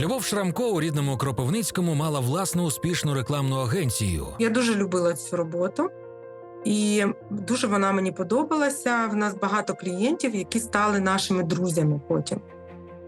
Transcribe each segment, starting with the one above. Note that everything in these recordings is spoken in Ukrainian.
Любов Шрамко у рідному Кропивницькому мала власну успішну рекламну агенцію. Я дуже любила цю роботу, і дуже вона мені подобалася. В нас багато клієнтів, які стали нашими друзями потім.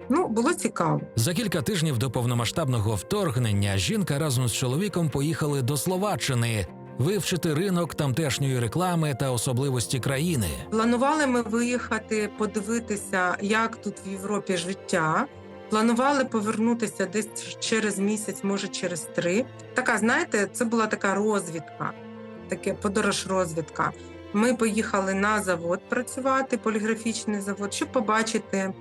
Ну, було цікаво. За кілька тижнів до повномасштабного вторгнення жінка разом з чоловіком поїхали до Словаччини вивчити ринок тамтешньої реклами та особливості країни. Планували ми виїхати, подивитися, як тут в Європі життя. Планували повернутися десь через місяць, може через три. Така, знаєте, це була така розвідка, таке подорож розвідка. Ми поїхали на завод працювати, поліграфічний завод, щоб побачити,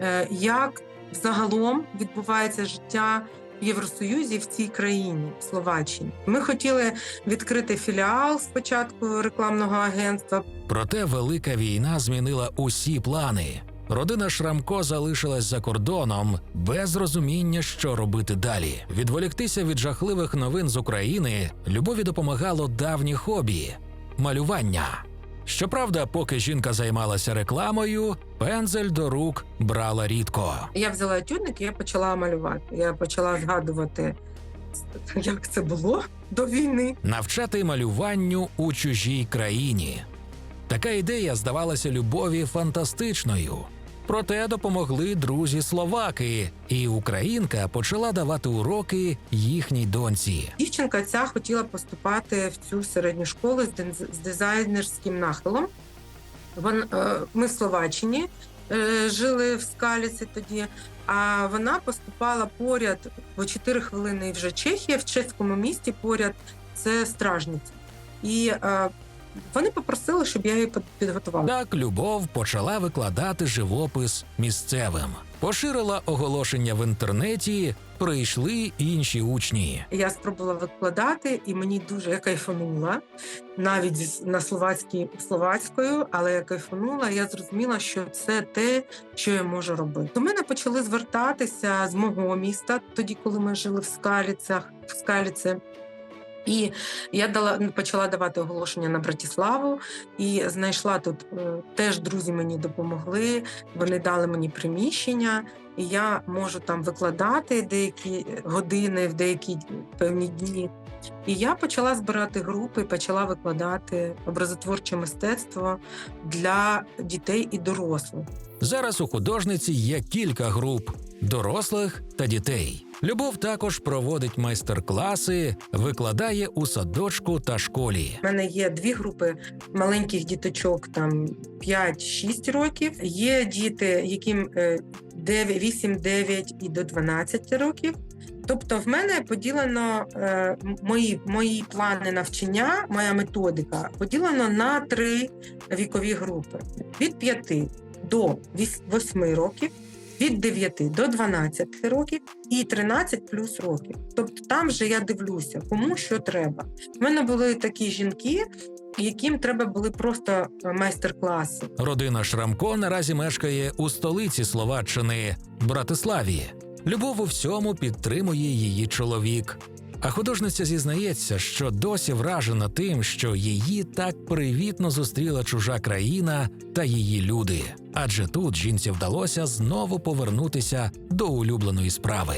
е, як загалом відбувається життя в Євросоюзі в цій країні, в Словаччині. Ми хотіли відкрити філіал спочатку рекламного агентства, Проте велика війна змінила усі плани. Родина Шрамко залишилась за кордоном без розуміння, що робити далі. Відволіктися від жахливих новин з України любові допомагало давнє хобі малювання. Щоправда, поки жінка займалася рекламою, пензель до рук брала рідко. Я взяла етюдник і я почала малювати. Я почала згадувати, як це було до війни. навчати малюванню у чужій країні. Така ідея здавалася любові фантастичною. Проте допомогли друзі словаки, і українка почала давати уроки їхній доньці. Дівчинка ця хотіла поступати в цю середню школу з дизайнерським нахилом. Е, ми в Словаччині е, жили в Скаліці тоді, а вона поступала поряд по 4 хвилини вже Чехія, в чеському місті поряд це стражниця. І е, вони попросили, щоб я її під- підготувала. Так Любов почала викладати живопис місцевим, поширила оголошення в інтернеті. Прийшли інші учні. Я спробувала викладати, і мені дуже я кайфанула навіть на словацькій словацькою, але я кайфанула. Я зрозуміла, що це те, що я можу робити. До мене почали звертатися з мого міста, тоді, коли ми жили в Скаліцях, в Скаліці. І я дала почала давати оголошення на Братіславу і знайшла тут е, теж друзі мені допомогли. Вони дали мені приміщення, і я можу там викладати деякі години в деякі певні дні. І я почала збирати групи, почала викладати образотворче мистецтво для дітей і дорослих. Зараз у художниці є кілька груп дорослих та дітей. Любов також проводить майстер-класи, викладає у садочку та школі. У мене є дві групи маленьких діточок, там 5-6 років. Є діти, яким е, 9, 8, 9 і до 12 років. Тобто, в мене поділено е, мої, мої плани навчання, моя методика поділено на три вікові групи: від 5 до 8 років, від 9 до 12 років і 13 плюс років. Тобто, там вже я дивлюся, кому що треба. У мене були такі жінки, яким треба були просто е, майстер-класи. Родина Шрамко наразі мешкає у столиці Словаччини Братиславі. Любов у всьому підтримує її чоловік. А художниця зізнається, що досі вражена тим, що її так привітно зустріла чужа країна та її люди. Адже тут жінці вдалося знову повернутися до улюбленої справи.